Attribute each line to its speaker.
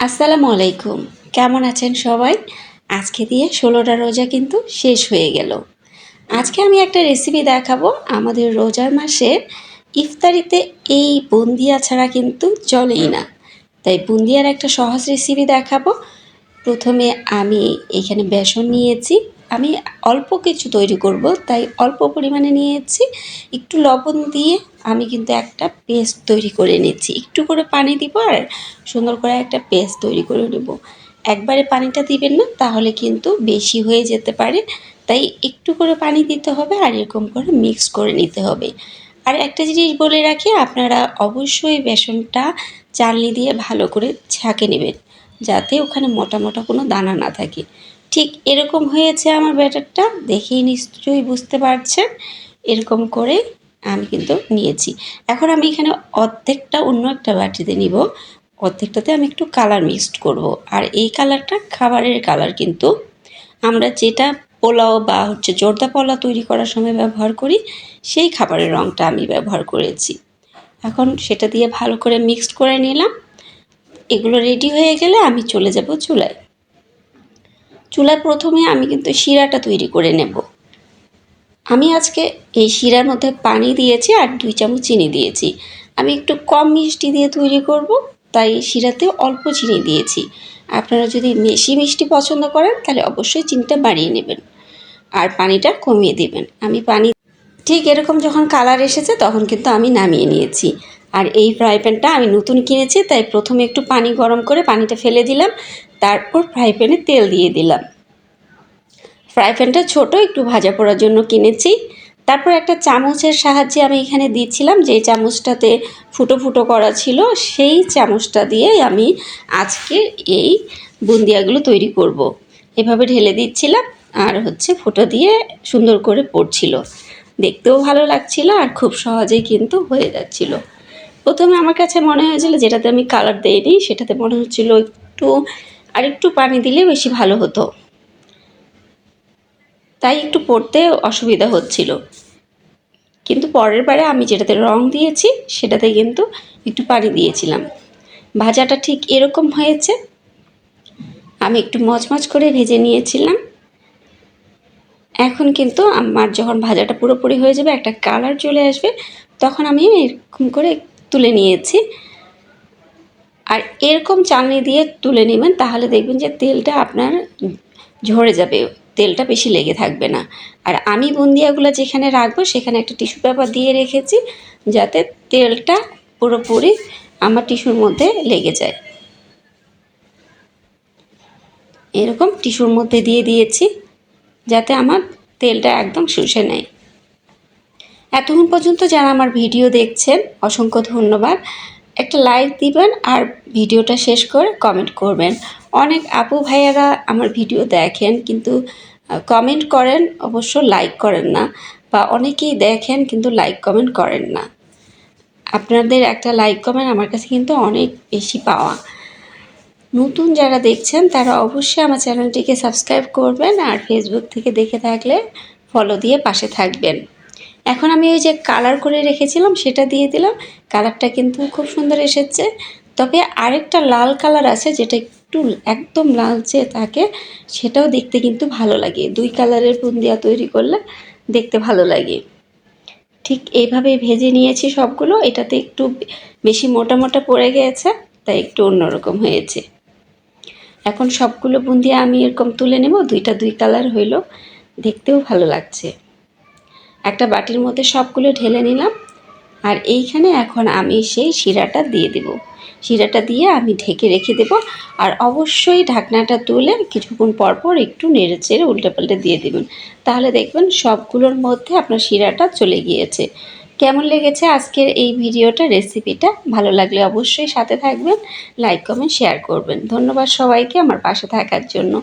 Speaker 1: আসসালামু আলাইকুম। কেমন আছেন সবাই? আজকে দিয়ে ষোলোটা রোজা কিন্তু শেষ হয়ে গেল। আজকে আমি একটা রেসিপি দেখাবো আমাদের রোজার মাসে ইফতারিতে এই বুন্দিয়া ছাড়া কিন্তু চলেই না। তাই বুন্দিয়ার একটা সহজ রেসিপি দেখাবো। প্রথমে আমি এখানে বেসন নিয়েছি। আমি অল্প কিছু তৈরি করব, তাই অল্প পরিমাণে নিয়েছি। একটু লবণ দিয়ে আমি কিন্তু একটা পেস্ট তৈরি করে নিচ্ছি। একটু করে পানি দিব আর সুন্দর করে একটা পেস্ট তৈরি করে নেব। একবারে পানিটা দিবেন না, তাহলে কিন্তু বেশি হয়ে যেতে পারে। তাই একটু করে পানি দিতে হবে আর এরকম করে মিক্স করে নিতে হবে। আর একটা জিনিস বলে রাখি, আপনারা অবশ্যই বেসনটা চালনি দিয়ে ভালো করে ছাঁকে নেবেন। যাতে ওখানে মোটা মোটা কোনো দানা না থাকে। ঠিক এরকম হয়েছে আমার ব্যাটারটা। দেখেই নিশ্চয়ই বুঝতে পারছেন। এরকম করে আমি কিন্তু নিয়েছি। এখন আমি এখানে অর্ধেকটা অন্য একটা বাটিতে নিব। অর্ধেকটাতে আমি একটু কালার মিক্সড করব। আর এই কালারটা খাবারের কালার কিন্তু। আমরা যেটা পোলাও বা হচ্ছে জর্দা পোলাও তৈরি করার সময় ব্যবহার করি, সেই খাবারের রঙটা আমি ব্যবহার করেছি। এখন সেটা দিয়ে ভালো করে মিক্সড করে নিলাম। এগুলো রেডি হয়ে গেলে আমি চলে যাব চুলায়। চুলায় প্রথমে আমি কিন্তু শিরাটা তৈরি করে নেব। আমি আজকে এই শিরার মধ্যে পানি দিয়েছি আর দুই চামচ চিনি দিয়েছি। আমি একটু কম মিষ্টি দিয়ে তৈরি করব, তাই শিরাতে অল্প চিনি দিয়েছি। আপনারা যদি বেশি মিষ্টি পছন্দ করেন, তাহলে অবশ্যই চিনিটা বাড়িয়ে নেবেন আর পানিটা কমিয়ে দেবেন। আমি পানি, ঠিক এরকম যখন কালার এসেছে, তখন কিন্তু আমি নামিয়ে নিয়েছি। আর এই ফ্রাই প্যানটা আমি নতুন কিনেছি, তাই প্রথমে একটু পানি গরম করে পানিটা ফেলে দিলাম, তারপর ফ্রাই প্যানে তেল দিয়ে দিলাম। ফ্রাই প্যানটা ছোটো, একটু ভাজা পোড়ার জন্য কিনেছি। তারপর একটা চামচের সাহায্যে আমি এখানে দিচ্ছিলাম যে চামচটাতে ফুটো ফুটো করা ছিল, সেই চামচটা দিয়ে আমি আজকে এই বুন্দিয়াগুলো তৈরি করব। এভাবে ঢেলে দিচ্ছিলাম, আর হচ্ছে ফুটো দিয়ে সুন্দর করে পড়ছিল। দেখতেও ভালো লাগছিল, আর খুব সহজেই কিন্তু হয়ে যাচ্ছিল। প্রথমে আমার কাছে মনে হয়েছিল যেটাতে আমি কালার দিইনি, সেটাতে মনে হচ্ছিল একটু আর একটু পানি দিলে বেশি ভালো হতো। তাই একটু পড়তে অসুবিধা হচ্ছিল। কিন্তু পরের বারে আমি যেটাতে রং দিয়েছি, সেটাতে কিন্তু একটু পানি দিয়েছিলাম। ভাজাটা ঠিক এরকম হয়েছে। আমি একটু মচমচ করে ভেজে নিয়েছিলাম। এখন কিন্তু আমার যখন ভাজাটা পুরোপুরি হয়ে যাবে, একটা কালার চলে আসবে, তখন আমি এরকম করে তুলে নিয়েছি। আর এরকম চালনি দিয়ে তুলে নেবেন, তাহলে দেখবেন যে তেলটা আপনার ঝরে যাবে, তেলটা বেশি লেগে থাকবে না। আর আমি বুন্দিয়াগুলো যেখানে রাখব, সেখানে একটা টিস্যু পেপার দিয়ে রেখেছি, যাতে তেলটা পুরোপুরি আমার টিস্যুর মধ্যে লেগে যায়। এরকম টিস্যুর মধ্যে দিয়ে দিয়েছি, যাতে আমার তেলটা একদম শুষে নেয়। এতক্ষণ পর্যন্ত যারা আমার ভিডিও দেখছেন, অসংখ্য ধন্যবাদ। একটা লাইক দিবেন আর ভিডিওটা শেষ করে কমেন্ট করবেন। অনেক আপু ভাইয়ারা আমার ভিডিও দেখেন, কিন্তু কমেন্ট করেন, অবশ্য লাইক করেন না, বা অনেকেই দেখেন, কিন্তু লাইক কমেন্ট করেন না। আপনাদের একটা লাইক কমেন্ট আমার কাছে কিন্তু অনেক বেশি পাওয়া। নতুন যারা দেখছেন, তারা অবশ্যই আমার চ্যানেলটিকে সাবস্ক্রাইব করবেন আর ফেসবুক থেকে দেখে থাকলে ফলো দিয়ে পাশে থাকবেন। এখন আমি ওই যে কালার করে রেখেছিলাম, সেটা দিয়ে দিলাম। কালারটা কিন্তু খুব সুন্দর এসেছে। তবে আরেকটা লাল কালার আছে, যেটা একটু একদম লালচে থাকে, সেটাও দেখতে কিন্তু ভালো লাগে। দুই কালারের বুন্দিয়া তৈরি করলে দেখতে ভালো লাগে। ঠিক এইভাবে ভেজে নিয়েছি সবগুলো। এটাতে একটু বেশি মোটা মোটা পড়ে গিয়েছে তাই একটু অন্যরকম হয়েছে। এখন সবগুলো বুন্দিয়া আমি এরকম তুলে নেব, দুইটা দুই কালার হইল। দেখতেও ভালো লাগছে। একটা বাটির মধ্যে সবগুলো ঢেলে নিলাম। আর এইখানে এখন আমি সেই শিরাটা দিয়ে দেব। শিরাটা দিয়ে আমি ঢেকে রেখে দেব। আর অবশ্যই ঢাকনাটা তুলে কিছুক্ষণ পর পর একটু নেড়ে চেড়ে উল্টে পাল্টে দিয়ে দেবেন। তাহলে দেখবেন সবগুলোর মধ্যে আপনার শিরাটা চলে গিয়েছে। কেমন লেগেছে আজকের এই ভিডিওটা, রেসিপিটা? ভালো লাগলে অবশ্যই সাথে থাকবেন, লাইক, কমেন্ট, শেয়ার করবেন। ধন্যবাদ সবাইকে আমার পাশে থাকার জন্য।